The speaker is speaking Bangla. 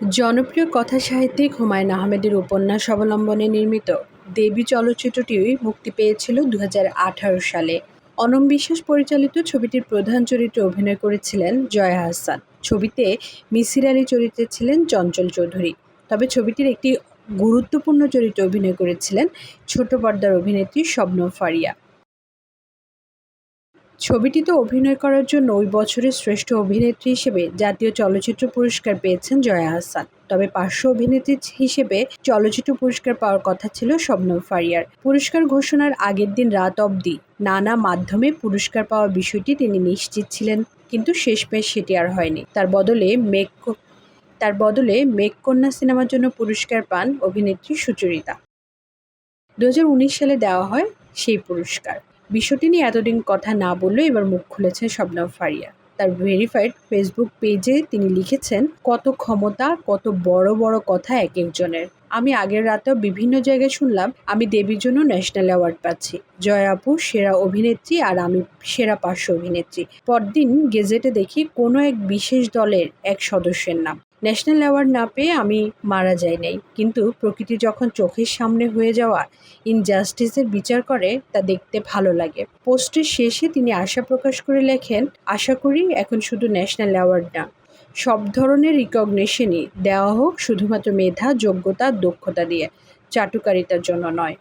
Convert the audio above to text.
জনপ্রিয় কথা সাহিত্যিক হুমায়ুন আহমেদের উপন্যাস অবলম্বনে নির্মিত দেবী চলচ্চিত্রটি মুক্তি পেয়েছিল দু হাজার আঠারো সালে। অনম বিশ্বাস পরিচালিত ছবিটির প্রধান চরিত্রে অভিনয় করেছিলেন জয়া হাসান। ছবিতে মিসির আলী চরিত্রে ছিলেন চঞ্চল চৌধুরী। তবে ছবিটির একটি গুরুত্বপূর্ণ চরিত্রে অভিনয় করেছিলেন ছোট পর্দার অভিনেত্রী শবনম ফারিয়া। ছবিটিতে অভিনয় করার জন্য ওই বছরের শ্রেষ্ঠ অভিনেত্রী হিসেবে জাতীয় চলচ্চিত্র পুরস্কার পেয়েছেন জয়া আহসান তবে পার্শ্ব অভিনেত্রী হিসেবে চলচ্চিত্র পুরস্কার পাওয়ার কথা ছিল শবনম ফারিয়ার। পুরস্কার ঘোষণার আগের দিন রাত অবধি নানা মাধ্যমে পুরস্কার পাওয়ার বিষয়টি তিনি নিশ্চিত ছিলেন, কিন্তু শেষমেশ সেটি আর হয়নি। তার বদলে মেঘ তার বদলে মেঘকন্যা সিনেমার জন্য পুরস্কার পান অভিনেত্রী সুচরিতা। দু হাজার উনিশ সালে দেওয়া হয় সেই পুরস্কার। বিষয়টি নিয়ে এতদিন কথা না বললেও এবার মুখ খুলেছেন শবনম ফারিয়া। তার ভেরিফাইড ফেসবুক পেজে তিনি লিখেছেন, কত ক্ষমতা, কত বড় বড় কথা এক একজনের। আমি আগের রাতেও বিভিন্ন জায়গায় শুনলাম, আমি দেবীর জন্য ন্যাশনাল অ্যাওয়ার্ড পাচ্ছি। জয় আপু সেরা অভিনেত্রী আর আমি সেরা পার্শ্ব অভিনেত্রী। পরদিন গেজেটে দেখি কোনো এক বিশেষ দলের এক সদস্যের নাম। ন্যাশনাল অ্যাওয়ার্ড না পেয়ে আমি মারা যাই নাই। কিন্তু প্রকৃতি যখন চোখের সামনে হয়ে যাওয়া ইনজাস্টিসের বিচার করে, তা দেখতে ভালো লাগে। পোস্টের শেষে তিনি আশা প্রকাশ করে লেখেন, আশা করি এখন শুধু ন্যাশনাল অ্যাওয়ার্ড না, সব ধরনের রিকগনিশনই দেওয়া হোক শুধুমাত্র মেধা, যোগ্যতা, দক্ষতা দিয়ে, চাটুকারিতার জন্য নয়।